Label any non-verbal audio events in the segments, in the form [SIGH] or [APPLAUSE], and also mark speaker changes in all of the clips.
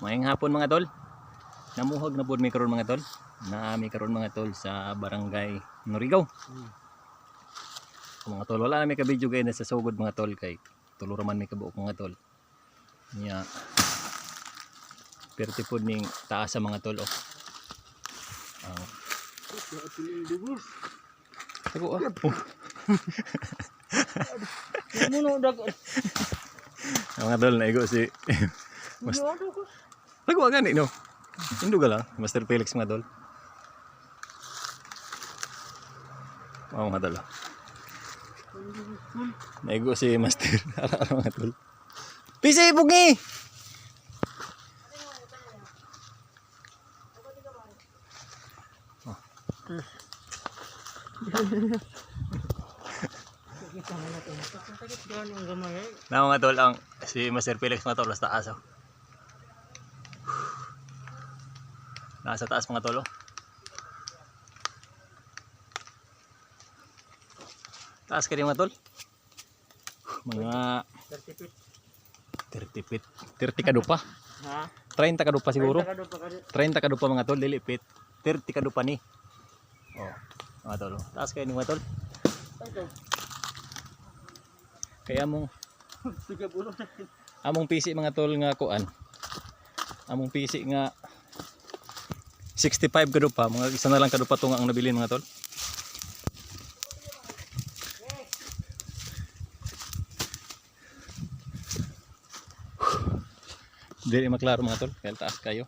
Speaker 1: Mayang hapon mga tol. Namuhag na po mi karon mga tol. Naami karon mga tol sa barangay Norigaw. Mga tol, wala na may ka-video kay na sa sugod mga tol kay tulo raman may kabuok mga tol. Nya Perti po ning taas sa mga tol oh. Ah. Ako ah. Oh.
Speaker 2: Muno dag.
Speaker 1: Mga tol, naigo si Mas- Nagawa gani no. Indo ka lang, Master Felix mga tol. Oo mga tol. Naigo si Master. [LAUGHS] Ara-ara mga tol. Pisi bugi!
Speaker 2: Yan yung gamay. eh.
Speaker 1: Na mga tol, ang si Master Felix mga tol, taas oh. Nasa taas mga tol oh. Taas ka rin mga tol. Mga
Speaker 2: 30 feet.
Speaker 1: 30 feet. 30 kadupa.
Speaker 2: Ha?
Speaker 1: 30 kadupa siguro.
Speaker 2: Kado pa kado.
Speaker 1: 30 kadupa mga tol, dili feet. 30 kadupa ni. Oh, mga tol. Taas kayo ni mga tol. Kaya mong [LAUGHS] among PC mga tol nga kuan. Among PC nga 65 kadupa, mga isa na lang kadupa to nga ang nabilin mga tol. Dili maklaro mga tol, kaya taas kayo.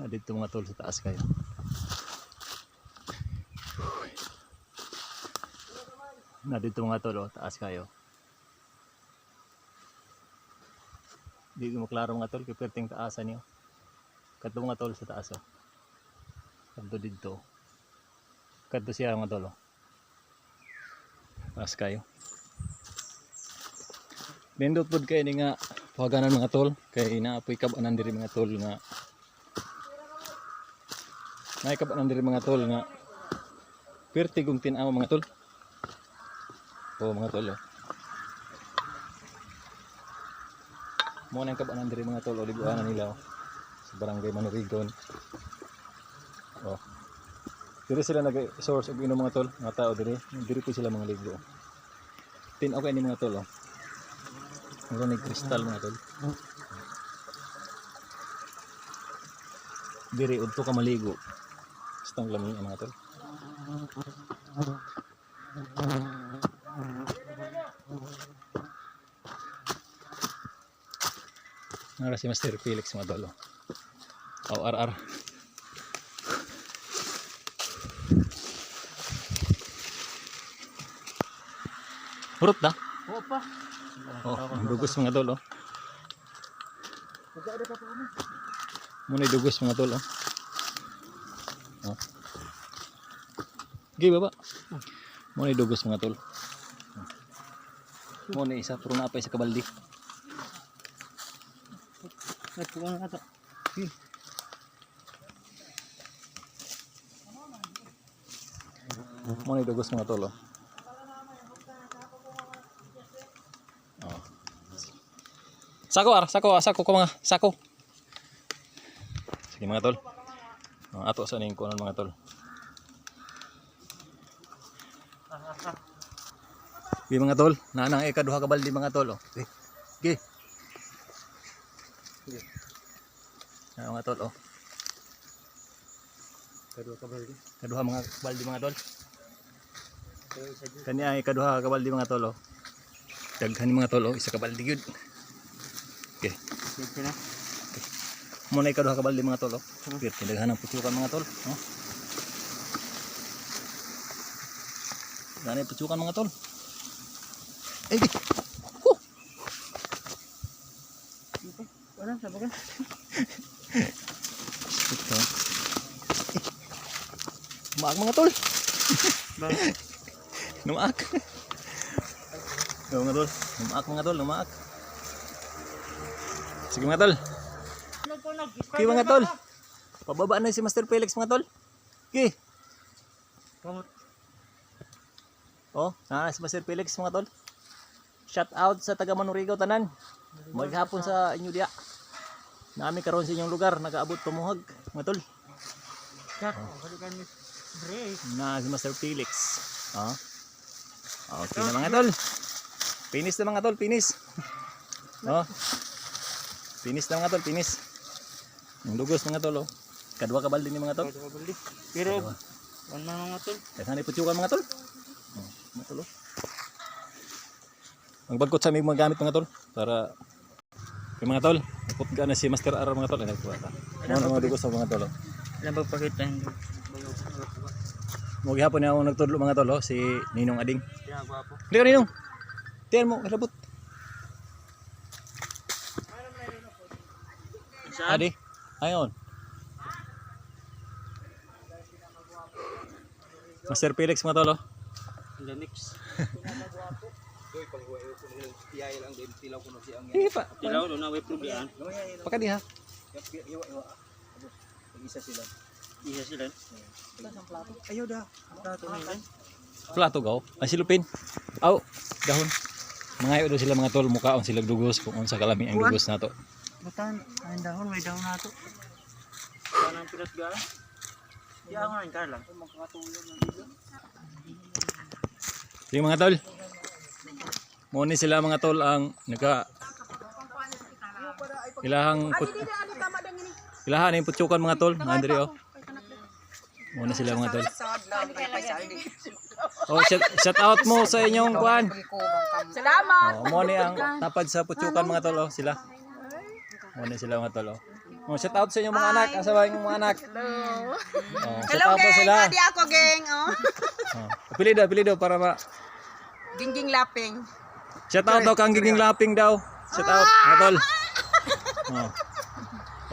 Speaker 1: Na dito mga tol sa taas kayo. Na dito mga tol, oh, taas kayo. Di ko maklaro mga tol, kaya perting taasan niyo. Kadto mga tol sa taas oh. Kadto dito. Kadto siya mga tol oh. Taas kayo. Nindot pod kay nga paganan mga tol kay naapoy kabanan diri mga tol nga Nay kabanan diri mga tol nga perti kung tinaw mga tol. Oh mga tol oh. mo na yung kabanan diri mga tol o liguanan nila oh. Barangay Manurigon oh. Diri sila nag source og inom mga tol mga tao diri. Diri po sila mga ligo. Tin okay ni mga tol oh. Meron ni kristal mga tol? Diri udto ka maligo. Bastang lami mga tol. Nara si Master Felix mga oh. Oh, RR. Hurot na.
Speaker 2: Opa.
Speaker 1: Oh, ang dugos mga tol oh.
Speaker 2: Magkada ka pa mo.
Speaker 1: Muna dugos mga tol oh. Oh. Gi baba. Muna dugos mga tol. Muna isa pero napay sa kabaldi.
Speaker 2: At kung ano ito.
Speaker 1: Muna yung dugos mga tol oh. Oh. Sako ar, sako, ah, sako ko mga, sako. Sige mga tol. Mga ato sa ning kunon mga tol. Gi mga tol, nanang ikaduha ka baldi mga tol oh. Gi. Gi. Ah, mga tol oh.
Speaker 2: Kado ka baldi.
Speaker 1: Kaduha mga baldi mga tol. Kani ay kaduha ka baldi mga tol oh. Daghan mga tol oh, isa ka baldi gyud. Okay.
Speaker 2: Dito na.
Speaker 1: Mo na ikaduha ka baldi mga tol oh. Pir daghan ang putukan mga tol, oh. Daghan ang putukan mga tol. Di. Huh.
Speaker 2: Wala sa baga.
Speaker 1: Ito. Maag mga tol.
Speaker 2: Bakit?
Speaker 1: Lumaak. Yo mga tol, lumaak mga tol, lumaak. Sige mga tol. Okay mga tol. Pababa na si Master Felix mga tol. Okay. Oh, na si Master Felix mga tol. Shout out sa taga Manurigaw tanan. Maghapon sa inyo diya. Nami karon sa inyong lugar, nagaabot pamuhag, mga tol.
Speaker 2: Kat, Dre.
Speaker 1: Na si Master Felix. Oh. Okay na mga tol. Finish na mga tol, finish. [LAUGHS] Oh. Finish na mga tol, finish. Ang lugos mga tol, oh. Kadwa ka balde ni mga tol.
Speaker 2: Pwede ka bali. Pero, ano na mga tol?
Speaker 1: Daghan ni putsukan mga tol. Oh, mga tol. oh. Magbagkot sa aming mga gamit mga tol para kay mga tol. Put ka na si Master R mga tol. Ano mga dugos sa mga tol. oh.
Speaker 2: Alam ba pakita yung
Speaker 1: Mo gihapon na ako nagtudlo mga tol, oh, si Ninong Ading.
Speaker 2: Ginagawa po?
Speaker 1: Hindi ka Ninong. Tiyan mo.
Speaker 2: Saan?
Speaker 1: Adi. Ayon. Master Felix mga tol, oh.
Speaker 2: The mix.
Speaker 1: Hindi pa.
Speaker 2: Tilaw doon na may problema.
Speaker 1: Paka di ha.
Speaker 2: Isa sila. Ayaw da. Plato na yun.
Speaker 1: Plato gaw. Ay silupin. Aw, dahon. Mga daw sila mga tol, mukhaon sila dugos kung unsa kalami ang dugos nato.
Speaker 2: Butan, ay dahon, may dahon na to. Saan ang pilat gara? Di ako nga Carla. Magkakatulong ng dito.
Speaker 1: Yung mga tol. Muni sila mga tol ang nagka ilahang put ilahan yung putsukan mga tol mga diri oh muna sila mga tol oh shout, shout out mo sa inyong kuan
Speaker 3: Salamat.
Speaker 1: oh mo ni ang tapad sa putsukan mga tol oh sila muna sila mga tol oh Oh, shout out sa inyong mga anak asa ba yung mga anak oh, shout
Speaker 3: Hello,
Speaker 1: out po sila
Speaker 3: Adi ako, gang. Oh. [LAUGHS]
Speaker 1: oh, apelido apelido para ma
Speaker 3: Gingging laping.
Speaker 1: Shout out daw kang giging laping daw. Shout out, mga tol. Oh.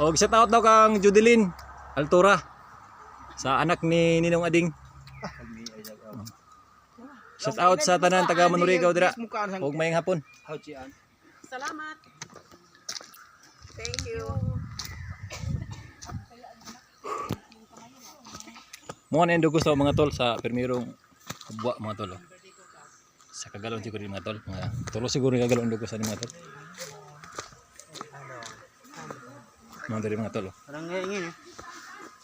Speaker 1: Oh, shout out daw kang Judeline Altura sa anak ni Ninong Ading. Shout out sa tanan taga Manurigaw dira. Ug mayong hapon.
Speaker 3: Salamat. Thank you.
Speaker 1: Mo na gusto mga tol sa permirong kubwa mga tol. oh. Sa kagalon siguro yung mga tol. Mga tulo siguro kagalon dugo sa mga tol. Mga diri mga tol.
Speaker 2: Parang ngayon eh.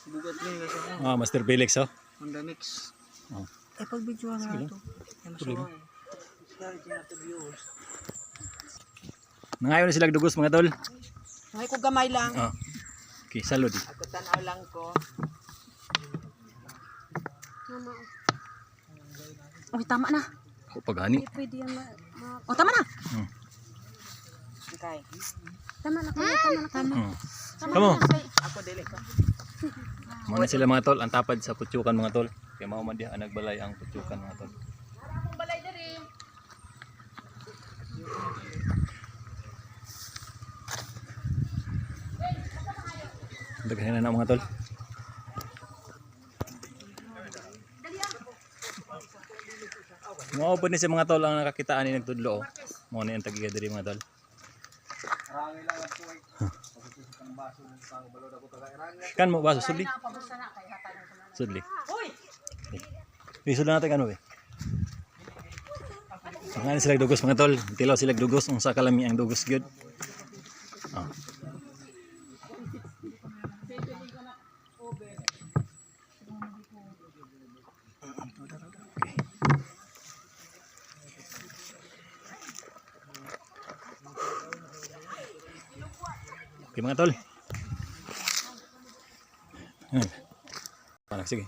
Speaker 2: Bugat yun kasi ako.
Speaker 1: Ah, Master Felix oh.
Speaker 2: Honda mix.
Speaker 1: Oh.
Speaker 2: Eh, pag video nga ito. Eh. Natin viewers.
Speaker 1: Nangayon na sila dugos mga tol.
Speaker 3: Ay, ko gamay lang.
Speaker 1: Ah. Okay, salud.
Speaker 3: Ako tanaw lang ko.
Speaker 4: Uy, tama na.
Speaker 1: Ako paghani.
Speaker 4: Pwede yan ma... Oh, tama na.
Speaker 1: Hmm.
Speaker 3: Okay.
Speaker 4: Tama na. Kuya, tama na. Tama.
Speaker 1: Hmm. Kamo.
Speaker 3: Ako dili ko.
Speaker 1: Mo na sila mga tol, ang tapad sa putsukan mga tol. Kaya mao man diha nagbalay ang putsukan mga tol. Daghan na na mga tol. Mo po ni sa mga tol ang nakakitaan ni nagtudlo. oh. Mo ni ang tagiga diri mga tol. Kan mo baso sudli. Sudli. Uy, sudli natin ano eh. Ang sila dugos mga tol. Tilaw sila dugos kung sa kalami ang dugos gyud. Oh. Okay mga tol. Panak sige.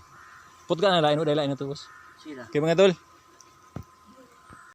Speaker 1: Put ka na lain o dahil lain na to boss.
Speaker 2: Sila.
Speaker 1: Okay mga tol.